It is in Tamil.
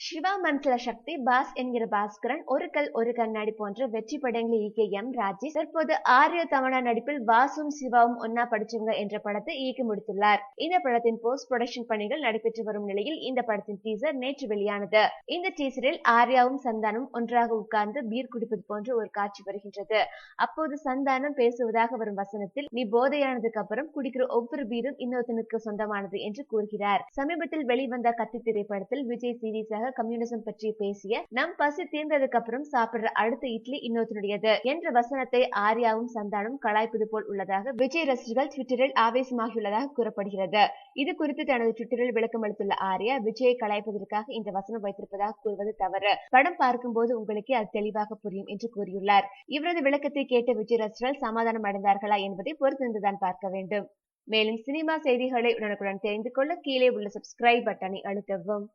சிவா மனசுல சக்தி பாஸ் என்கிற பாஸ்கரன் ஒரு கல் ஒரு கண்ணாடி போன்ற வெற்றி படங்களை இயக்கிய எம். ராஜேஷ் தற்போது ஆரிய தமனா நடிப்பில் வாசும் சிவாவும் ஒன்னா படிச்சவங்க என்ற படத்தை இயக்கி முடித்துள்ளார். இந்த படத்தின் போஸ்ட் ப்ரொடக்ஷன் பணிகள் நடைபெற்று வரும் நிலையில் இந்த படத்தின் டீசர் நேற்று வெளியானது. இந்த டீசரில் ஆர்யாவும் சந்தானும் ஒன்றாக உட்கார்ந்து பீர் குடிப்பது போன்ற ஒரு காட்சி வருகின்றது. அப்போது சந்தானம் பேசுவதாக வரும் வசனத்தில் நீ போதையானதுக்கு அப்புறம் குடிக்கிற ஒவ்வொரு பீரும் இன்னொருத்தனுக்கு சொந்தமானது என்று கூறுகிறார். சமீபத்தில் வெளிவந்த கத்தி திரைப்படத்தில் விஜய் சீரியஸாக கம்யூனிசம் பற்றி பேசிய நம் பசி தீர்ந்ததுக்கு அப்புறம் சாப்பிடுற அடுத்த இட்லி இன்னொருத்தனுடையது என்ற வசனத்தை ஆர்யாவும் சந்தானம் கலாய்ப்பது போல் உள்ளதாக விஜய் ரசிகர்கள் ட்விட்டரில் ஆவேசமாகியுள்ளதாக கூறப்படுகிறது. இது குறித்து தனது ட்விட்டரில் விளக்கம் அளித்துள்ள ஆர்யா விஜயை கலாய்ப்பதற்காக இந்த வசனம் வைத்திருப்பதாக கூறுவது தவறு. படம் பார்க்கும்போது உங்களுக்கே அது தெளிவாக புரியும் என்று கூறியுள்ளார். இவரது விளக்கத்தை கேட்ட விஜய் ரசிகர்கள் சமாதானம் அடைந்தார்களா என்பதை பொறுத்திருந்துதான் பார்க்க வேண்டும். மேலும் சினிமா செய்திகளை உடனுக்குடன் தெரிந்து கொள்ள கீழே உள்ள சப்ஸ்கிரைப் பட்டனை அழுத்தவும்.